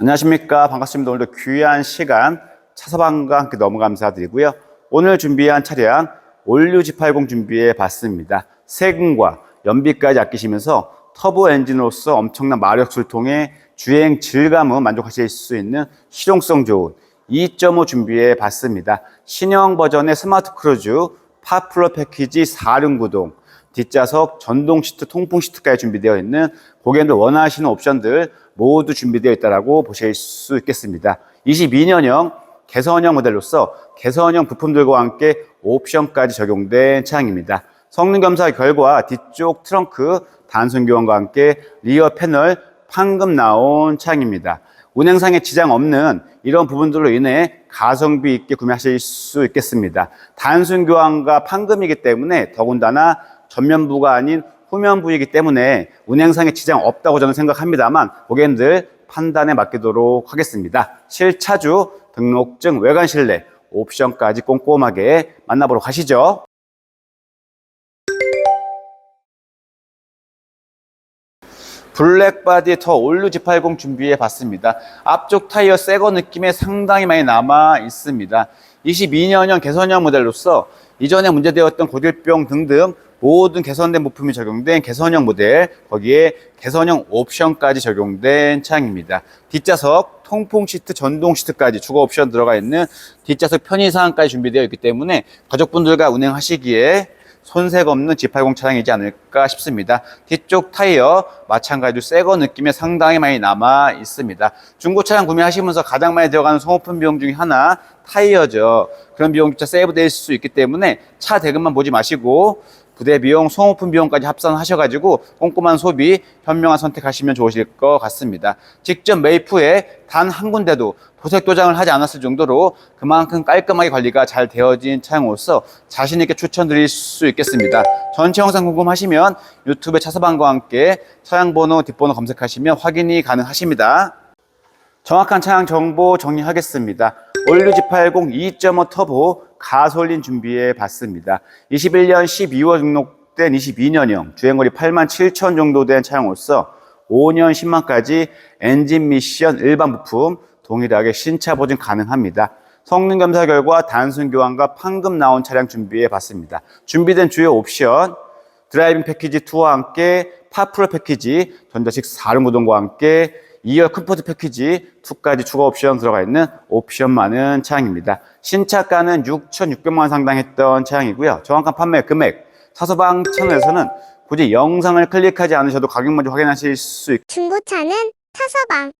안녕하십니까. 반갑습니다. 오늘도 귀한 시간 차서방과 함께 너무 감사드리고요. 오늘 준비한 차량 올류 G80 준비해 봤습니다. 세금과 연비까지 아끼시면서 터보 엔진으로서 엄청난 마력 술통의 주행 질감은 만족하실 수 있는 실용성 좋은 2.5 준비해 봤습니다. 신형 버전의 스마트 크루즈 파플러 패키지 4륜 구동 뒷좌석 전동 시트, 통풍 시트까지 준비되어 있는 고객님들 원하시는 옵션들 모두 준비되어 있다고 보실 수 있겠습니다. 22년형 개선형 모델로서 개선형 부품들과 함께 옵션까지 적용된 차량입니다. 성능 검사 결과 뒤쪽 트렁크 단순 교환과 함께 리어 패널 판금 나온 차량입니다. 운행상에 지장 없는 이런 부분들로 인해 가성비 있게 구매하실 수 있겠습니다. 단순 교환과 판금이기 때문에 더군다나 전면부가 아닌 후면부이기 때문에 운행상에 지장 없다고 저는 생각합니다만 고객님들 판단에 맡기도록 하겠습니다. 실차주, 등록증, 외관 실내, 옵션까지 꼼꼼하게 만나보러 가시죠. 블랙바디 더 올류 G80 준비해 봤습니다. 앞쪽 타이어 새거 느낌에 상당히 많이 남아 있습니다. 22년형 개선형 모델로서 이전에 문제되었던 고질병 등등 모든 개선된 부품이 적용된 개선형 모델, 거기에 개선형 옵션까지 적용된 차량입니다. 뒷좌석, 통풍 시트, 전동 시트까지 주거 옵션 들어가 있는 뒷좌석 편의사항까지 준비되어 있기 때문에 가족분들과 운행하시기에 손색 없는 G80 차량이지 않을까 싶습니다. 뒤쪽 타이어 마찬가지로 새거 느낌에 상당히 많이 남아 있습니다. 중고 차량 구매하시면서 가장 많이 들어가는 소모품 비용 중에 하나 타이어죠. 그런 비용 진짜 세이브될 수 있기 때문에 차 대금만 보지 마시고 부대 비용, 소모품 비용까지 합산하셔가지고 꼼꼼한 소비, 현명한 선택하시면 좋으실 것 같습니다. 직접 매입 후에 단 한 군데도 도색 도장을 하지 않았을 정도로 그만큼 깔끔하게 관리가 잘 되어진 차량으로서 자신 있게 추천드릴 수 있겠습니다. 전체 영상 궁금하시면 유튜브 차서방과 함께 차량 번호, 뒷번호 검색하시면 확인이 가능하십니다. 정확한 차량 정보 정리하겠습니다. 올류 G80 2.5 터보 가솔린 준비해 봤습니다. 21년 12월 등록된 22년형 주행거리 8만 7천 정도 된 차량으로서 5년 10만까지 엔진 미션 일반 부품 동일하게 신차 보증 가능합니다. 성능 검사 결과 단순 교환과 판금 나온 차량 준비해 봤습니다. 준비된 주요 옵션 드라이빙 패키지 2와 함께 파프로 패키지 전자식 4륜 구동과 함께 2열 컴포트 패키지 2까지 추가 옵션 들어가 있는 옵션 많은 차량입니다. 신차가는 6,600만 원 상당했던 차량이고요. 정확한 판매 금액 사서방 채널에서는 굳이 영상을 클릭하지 않으셔도 가격 먼저 확인하실 수있 중고차는 차서방